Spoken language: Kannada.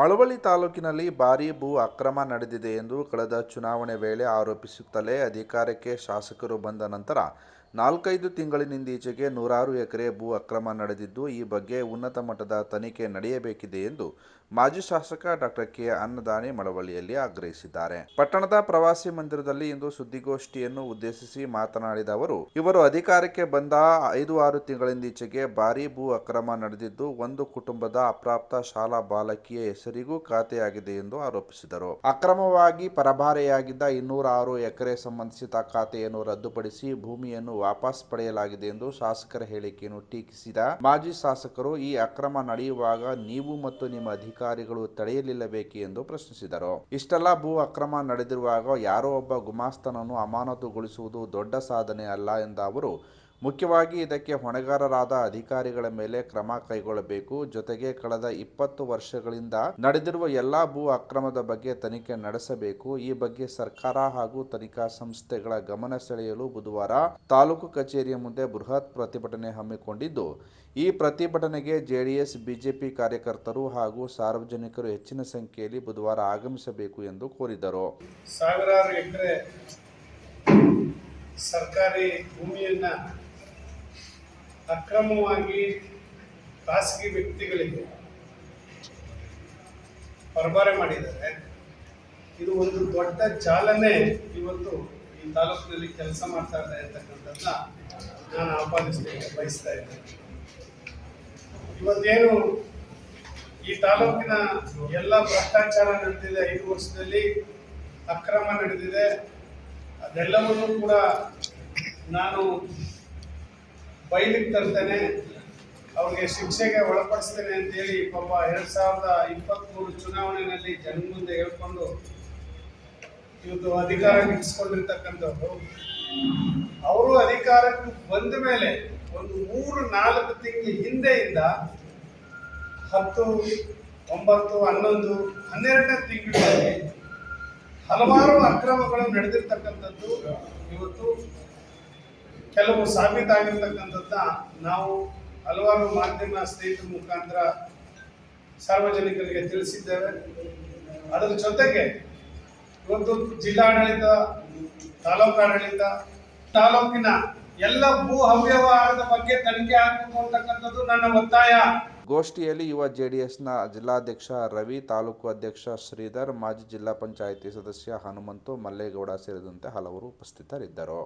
ಮಳವಳ್ಳಿ ತಾಲೂಕಿನಲ್ಲಿ ಭಾರೀ ಭೂ ಅಕ್ರಮ ನಡೆದಿದೆ ಎಂದು ಕಳೆದ ಚುನಾವಣೆ ವೇಳೆ ಆರೋಪಿಸುತ್ತಲೇ ಅಧಿಕಾರಕ್ಕೆ ಶಾಸಕರು ಬಂದ ನಂತರ ನಾಲ್ಕೈದು ತಿಂಗಳಿನಿಂದೀಚೆಗೆ ನೂರಾರು ಎಕರೆ ಭೂ ಅಕ್ರಮ ನಡೆದಿದ್ದು, ಈ ಬಗ್ಗೆ ಉನ್ನತ ಮಟ್ಟದ ತನಿಖೆ ನಡೆಯಬೇಕಿದೆ ಎಂದು ಮಾಜಿ ಶಾಸಕ ಡಾಕ್ಟರ್ ಕೆ. ಅನ್ನದಾನಿ ಮಳವಳ್ಳಿಯಲ್ಲಿ ಆಗ್ರಹಿಸಿದ್ದಾರೆ. ಪಟ್ಟಣದ ಪ್ರವಾಸಿ ಮಂದಿರದಲ್ಲಿ ಇಂದು ಸುದ್ದಿಗೋಷ್ಠಿಯನ್ನು ಉದ್ದೇಶಿಸಿ ಮಾತನಾಡಿದ ಅವರು, ಇವರು ಅಧಿಕಾರಕ್ಕೆ ಬಂದ ಐದು ಆರು ತಿಂಗಳಿಂದೀಚೆಗೆ ಭಾರೀ ಭೂ ಅಕ್ರಮ ನಡೆದಿದ್ದು, ಒಂದು ಕುಟುಂಬದ ಅಪ್ರಾಪ್ತ ಶಾಲಾ ಬಾಲಕಿಯ ಹೆಸರಿಗೂ ಖಾತೆಯಾಗಿದೆ ಎಂದು ಆರೋಪಿಸಿದರು. ಅಕ್ರಮವಾಗಿ ಪರಭಾರೆಯಾಗಿದ್ದ ಇನ್ನೂರ ಆರು ಎಕರೆ ಸಂಬಂಧಿಸಿದ ಖಾತೆಯನ್ನು ರದ್ದುಪಡಿಸಿ ಭೂಮಿಯನ್ನು ವಾಪಸ್ ಪಡೆಯಲಾಗಿದೆ ಎಂದು ಶಾಸಕರ ಹೇಳಿಕೆಯನ್ನು ಟೀಕಿಸಿದ ಮಾಜಿ ಶಾಸಕರು, ಈ ಅಕ್ರಮ ನಡೆಯುವಾಗ ನೀವು ಮತ್ತು ನಿಮ್ಮ ಅಧಿಕಾರಿಗಳು ತಡೆಯಲಿಲ್ಲಬೇಕೆ ಎಂದು ಪ್ರಶ್ನಿಸಿದರು. ಇಷ್ಟೆಲ್ಲ ಭೂ ಅಕ್ರಮ ನಡೆದಿರುವಾಗ ಯಾರೋ ಒಬ್ಬ ಗುಮಾಸ್ತನನ್ನು ಅಮಾನತುಗೊಳಿಸುವುದು ದೊಡ್ಡ ಸಾಧನೆ ಅಲ್ಲ ಎಂದ ಅವರು ಮುಖ್ಯವಾಗಿ ಇದಕ್ಕೆ ಹೊಣೆಗಾರರಾದ ಅಧಿಕಾರಿಗಳ ಮೇಲೆ ಕ್ರಮ ಕೈಗೊಳ್ಳಬೇಕು. ಜೊತೆಗೆ ಕಳೆದ ಇಪ್ಪತ್ತು ವರ್ಷಗಳಿಂದ ನಡೆದಿರುವ ಎಲ್ಲಾ ಭೂ ಅಕ್ರಮದ ಬಗ್ಗೆ ತನಿಖೆ ನಡೆಸಬೇಕು. ಈ ಬಗ್ಗೆ ಸರ್ಕಾರ ಹಾಗೂ ತನಿಖಾ ಸಂಸ್ಥೆಗಳ ಗಮನ ಸೆಳೆಯಲು ಬುಧವಾರ ತಾಲೂಕು ಕಚೇರಿಯ ಮುಂದೆ ಬೃಹತ್ ಪ್ರತಿಭಟನೆ ಹಮ್ಮಿಕೊಂಡಿದ್ದು, ಈ ಪ್ರತಿಭಟನೆಗೆ ಜೆಡಿಎಸ್, ಬಿಜೆಪಿ ಕಾರ್ಯಕರ್ತರು ಹಾಗೂ ಸಾರ್ವಜನಿಕರು ಹೆಚ್ಚಿನ ಸಂಖ್ಯೆಯಲ್ಲಿ ಬುಧವಾರ ಆಗಮಿಸಬೇಕು ಎಂದು ಕೋರಿದರು. ಸಾವಿರಾರು ಎಕರೆ ಸರ್ಕಾರಿ ಭೂಮಿಯನ್ನ ಅಕ್ರಮವಾಗಿ ಖಾಸಗಿ ವ್ಯಕ್ತಿಗಳಿಗೆ ಪರಬಾರೆ ಮಾಡಿದ್ದಾರೆ. ಇದು ಒಂದು ದೊಡ್ಡ ಚಾಲನೆ ಇವತ್ತು ಈ ತಾಲೂಕಿನಲ್ಲಿ ಕೆಲಸ ಮಾಡ್ತಾ ಇದೆ ಅಂತಕ್ಕಂಥದ್ದನ್ನ ನಾನು ಆಪಾದಿಸಲಿಕ್ಕೆ ಬಯಸ್ತಾ ಇದ್ದೇನೆ. ಇವತ್ತೇನು ಈ ತಾಲೂಕಿನ ಎಲ್ಲ ಭ್ರಷ್ಟಾಚಾರ ನಡೆದಿದೆ, ಐದು ವರ್ಷದಲ್ಲಿ ಅಕ್ರಮ ನಡೆದಿದೆ, ಅದೆಲ್ಲವನ್ನೂ ಕೂಡ ನಾನು ಬಯಲಿಗೆ ತರ್ತೇನೆ ಅವ್ರಿಗೆ ಶಿಕ್ಷೆಗೆ ಒಳಪಡಿಸ್ತೇನೆ ಅಂತೇಳಿ ಪಾಪ ಎರಡ್ ಸಾವಿರದ ಇಪ್ಪತ್ತ್ಮೂರು ಚುನಾವಣೆಯಲ್ಲಿ ಜನ ಮುಂದೆ ಹೇಳ್ಕೊಂಡು ಇವತ್ತು ಅಧಿಕಾರ ಗಿಟ್ಟಿಸ್ಕೊಂಡಿರ್ತಕ್ಕಂಥವ್ರು ಅವರು ಅಧಿಕಾರಕ್ಕೆ ಬಂದ ಮೇಲೆ ಒಂದು ಮೂರು ನಾಲ್ಕು ತಿಂಗಳ ಹಿಂದೆಯಿಂದ ಹತ್ತು, ಒಂಬತ್ತು, ಹನ್ನೊಂದು, ಹನ್ನೆರಡನೇ ತಿಂಗಳಲ್ಲಿ ಹಲವಾರು ಅಕ್ರಮಗಳು ನಡೆದಿರ್ತಕ್ಕಂಥದ್ದು ಇವತ್ತು ಕೆಲವು ಸಾಬೀತಾಗಿರ್ತಕ್ಕಂಥದ್ದ ನಾವು ಹಲವಾರು ಮಾಧ್ಯಮ ಸ್ನೇಹಿತರ ಮುಖಾಂತರ ಸಾರ್ವಜನಿಕರಿಗೆ ತಿಳಿಸಿದ್ದೇವೆ. ಅದರ ಜೊತೆಗೆ ಇವತ್ತು ಜಿಲ್ಲಾಡಳಿತ ತಾಲೂಕಾಡಳಿತ ತಾಲೂಕಿನ ಎಲ್ಲ ಭೂ ಅವ್ಯವಹಾರದ ಬಗ್ಗೆ ತನಿಖೆ ಆಗಬೇಕು ಅಂತಕ್ಕಂಥದ್ದು ನನ್ನ ಒತ್ತಾಯ. ಗೋಷ್ಠಿಯಲ್ಲಿ ಯುವ ಜೆಡಿಎಸ್ನ ಜಿಲ್ಲಾಧ್ಯಕ್ಷ ರವಿ, ತಾಲೂಕು ಅಧ್ಯಕ್ಷ ಶ್ರೀಧರ್, ಮಾಜಿ ಜಿಲ್ಲಾ ಪಂಚಾಯಿತಿ ಸದಸ್ಯ ಹನುಮಂತು ಮಲ್ಲೇಗೌಡ ಸೇರಿದಂತೆ ಹಲವರು ಉಪಸ್ಥಿತರಿದ್ದರು.